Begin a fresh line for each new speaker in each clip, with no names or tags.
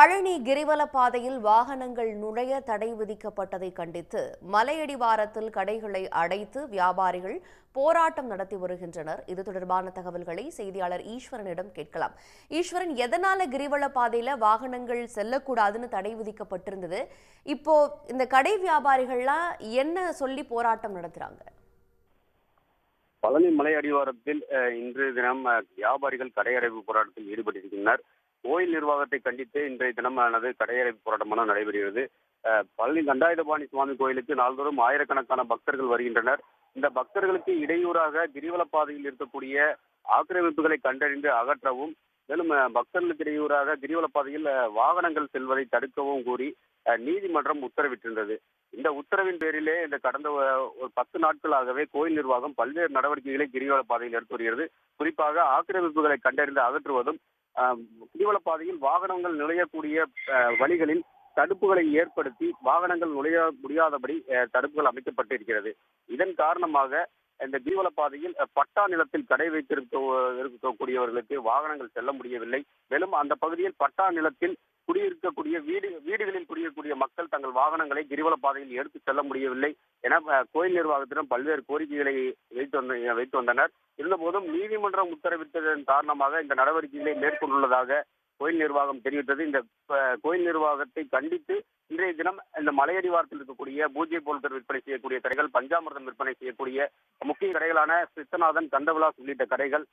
பழனி கிரிவல பாதையில் வாகனங்கள் நுழைய தடை விதிக்கப்பட்டதை கண்டித்து மலையடிவாரத்தில் கடைகளை அடைத்து வியாபாரிகள் போராட்டம் நடத்தி வருகின்றனர். இது தொடர்பான தகவல்களை செய்தியாளர் ஈஸ்வரனிடம் கேட்கலாம். ஈஸ்வரன் எதனால கிரிவல பாதையில வாகனங்கள் செல்லக்கூடாதுன்னு தடை விதிக்கப்பட்டிருந்தது? இப்போ இந்த கடை வியாபாரிகள்லாம் என்ன சொல்லி போராட்டம் நடத்துறாங்க?
பழனி மலை அடிவாரத்தில் இன்று தினம் வியாபாரிகள் கடையடைப்பு போராட்டத்தில் ஈடுபட்டிருக்கின்றனர். கோயில் நிர்வாகத்தை கண்டித்து இன்றைய தினமானது கடையடைப்பு போராட்டமான நடைபெறுகிறது. பழனி தண்டாயுதபாணி சுவாமி கோயிலுக்கு நாள்தோறும் ஆயிரக்கணக்கான பக்தர்கள் வருகின்றனர். இந்த பக்தர்களுக்கு இடையூறாக கிரிவல பாதையில் இருக்கக்கூடிய ஆக்கிரமிப்புகளை கண்டறிந்து அகற்றவும் மேலும் பக்தர்களுக்கு இடையூறாக கிரிவல பாதையில் வாகனங்கள் செல்வதை தடுக்கவும் கூறி அஹ், நீதிமன்றம் உத்தரவிட்டிருந்தது. இந்த உத்தரவின் பேரிலே இந்த கடந்த ஒரு பத்து நாட்களாகவே கோயில் நிர்வாகம் பல்வேறு நடவடிக்கைகளை கிரிவல பாதையில் எடுத்து வருகிறது. குறிப்பாக ஆக்கிரமிப்புகளை கண்டறிந்து அகற்றுவதும் கிரிவலப்பாதையில் பாதையில் வாகனங்கள் நுழையக்கூடிய வழிகளில் தடுப்புகளை ஏற்படுத்தி வாகனங்கள் நுழைய முடியாதபடி தடுப்புகள் அமைக்கப்பட்டிருக்கிறது. இதன் காரணமாக இந்த கிரிவல பாதையில் பட்டா நிலத்தில் கடை வைத்திருக்க இருக்கக்கூடியவர்களுக்கு வாகனங்கள் செல்ல முடியவில்லை. மேலும் அந்த பகுதியில் பட்டா நிலத்தில் குடியிருக்கக்கூடிய வீடு வீடுகளில் குடியிருக்கக்கூடிய மக்கள் தங்கள் வாகனங்களை கிரிவல பாதையில் எடுத்து செல்ல முடியவில்லை என கோயில் நிர்வாகத்திடம் பல்வேறு கோரிக்கைகளை வைத்து வந்த வைத்து வந்தனர். இருந்தபோதும் நீதிமன்றம் உத்தரவிட்டதன் காரணமாக இந்த நடவடிக்கைகளை மேற்கொண்டுள்ளதாக கோயில் நிர்வாகம் தெரிவித்தது. இந்த கோயில் நிர்வாகத்தை கண்டித்து இன்றைய தினம் இந்த மலையடிவாரத்தில் இருக்கக்கூடிய பூஜ்ய பொருட்கள் விற்பனை செய்யக்கூடிய கடைகள் பஞ்சாமிர்தம் விற்பனை செய்யக்கூடிய முக்கிய கடைகளான சித்தநாதன் கந்தவிலாஸ் உள்ளிட்ட கடைகள்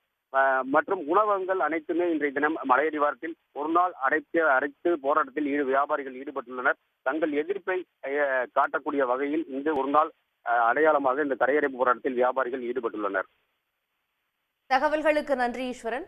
மற்றும் உணவகங்கள் அனைத்துமே இன்றைய தினம் மலையடிவாரத்தில் ஒரு நாள் அடைத்து அடைத்து போராட்டத்தில் ஈடு வியாபாரிகள் ஈடுபட்டுள்ளனர். தங்கள் எதிர்ப்பை காட்டக்கூடிய வகையில் இன்று ஒரு நாள் அடையாளமாக இந்த கடையடைப்பு போராட்டத்தில் வியாபாரிகள் ஈடுபட்டுள்ளனர்.
தகவல்களுக்கு நன்றி ஈஸ்வரன்.